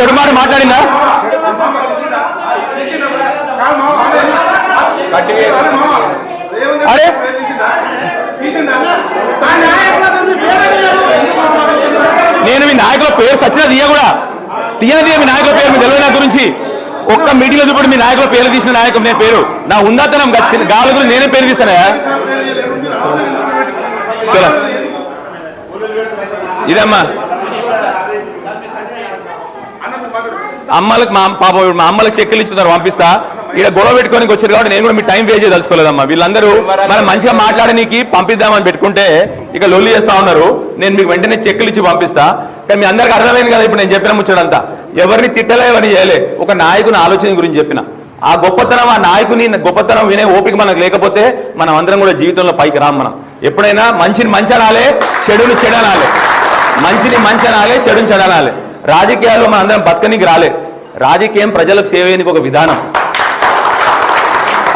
చెడు మాట మాట్లాడిందా? అరే! నేను మీ నాయకుల పేరు సచిన తీయ కూడా. తీయనది మీ నాయకుల పేరు మీ తెలియదు నా గురించి. ఒక్క మీటింగ్లో మీ నాయకుల పేరు తీసిన నాయకుడు నేను పేరు. నా ఉందాతనం గాలుగులు నేనే పేరు తీసానా ఇదమ్మా. అమ్మలకు మా పాప మా అమ్మలకు చెక్కులు ఇచ్చుకున్నారు పంపిస్తా. ఇక్కడ గొడవ పెట్టుకోనికి వచ్చారు కాబట్టి నేను కూడా మీ టైం వేస్ట్ చేయదలుచుకోలేదమ్మా వీళ్ళందరూ మనం మంచిగా మాట్లాడనీకి పంపిద్దామని పెట్టుకుంటే ఇక లొల్లి చేస్తా ఉన్నారు. నేను మీకు వెంటనే చెక్కులు ఇచ్చి పంపిస్తా. కానీ మీ అందరికి అర్థమైంది కదా ఇప్పుడు నేను చెప్పిన ముచ్చడంతా ఎవరిని తిట్టలే ఎవరిని చేయలే. ఒక నాయకుని ఆలోచన గురించి చెప్పిన. ఆ గొప్పతనం ఆ నాయకుని గొప్పతనం వినే ఓపిక మనకు లేకపోతే మనం అందరం కూడా జీవితంలో పైకి రాం మనం. ఎప్పుడైనా మంచిని మంచి అనాలే చెడుని చెడనాలే. మంచిని మంచి అనాలే చెడుని చెడనాలే. రాజకీయాల్లో మన అందరం బతకనికి రాలే. రాజకీయం ప్రజలకు సేవ ఒక విధానం.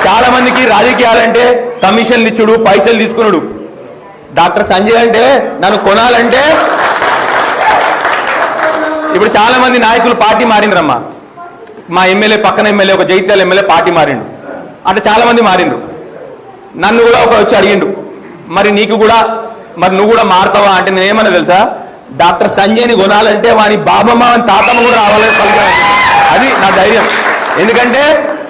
చాలా మందికి రాజకీయాలంటే కమిషన్లు ఇచ్చుడు పైసలు తీసుకున్నాడు డాక్టర్ సంజయ్ అంటే నన్ను కొనాలంటే. ఇప్పుడు చాలా మంది నాయకులు పార్టీ మారిండ్రమ్మా. మా ఎమ్మెల్యే పక్కన ఎమ్మెల్యే ఒక జైత్యాల ఎమ్మెల్యే పార్టీ మారిండు. అంటే చాలా మంది మారిండ్రు. నన్ను కూడా ఒక వచ్చి అడిగిండు. మరి నీకు కూడా మరి నువ్వు కూడా మారుతావా అంటే నేనేమన్నా తెలుసా? డాక్టర్ సంజయ్ని కొనాలంటే వాని బాబమ్మ అని తాతమ్మ కూడా రావాలని పలికారు. అది నా ధైర్యం. ఎందుకంటే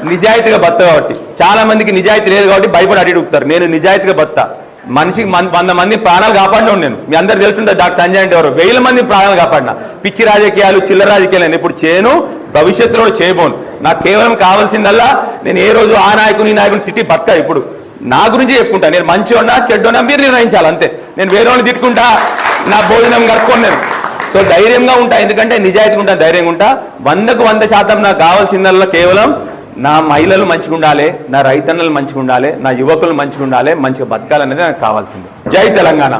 నిజాయితీగా బత్త కాబట్టి. చాలా మందికి నిజాయితీ లేదు కాబట్టి భయపడి అడిగుతారు నేను నిజాయితీగా బత్త మనిషికి వంద మంది ప్రాణాలు కాపాడిన నేను. మీ అందరు తెలుసుంటుంది డాక్టర్ సంజయ్ అంటే ఎవరు? వేల మంది ప్రాణాలు కాపాడిన. పిచ్చి రాజకీయాలు చిల్లర రాజకీయాలు నేను ఇప్పుడు చేయను. భవిష్యత్తులో చేయబోను. నాకు కేవలం కావాల్సిందల్లా నేను ఏ రోజు ఆ నాయకుని నాయకుని తిట్టి బతక ఇప్పుడు. నా గురించి చెప్పుకుంటా. నేను మంచి ఉన్నా చెడ్డున్నా మీరు నిర్ణయించాలి అంతే. నేను వేరే వాళ్ళని తిట్టుకుంటా. నా భోజనం కట్టుకోను నేను. సో ధైర్యంగా ఉంటా ఎందుకంటే నిజాయితీగా ఉంటా ధైర్యంగా ఉంటా. వందకు వంద శాతం నాకు కావాల్సిందల్లా కేవలం నా మహిళలు మంచిగా ఉండాలి నా రైతన్నలు మంచిగా ఉండాలి నా యువకులు మంచిగా ఉండాలి మంచిగా బతకాలనేది నాకు కావాల్సింది. జై తెలంగాణ.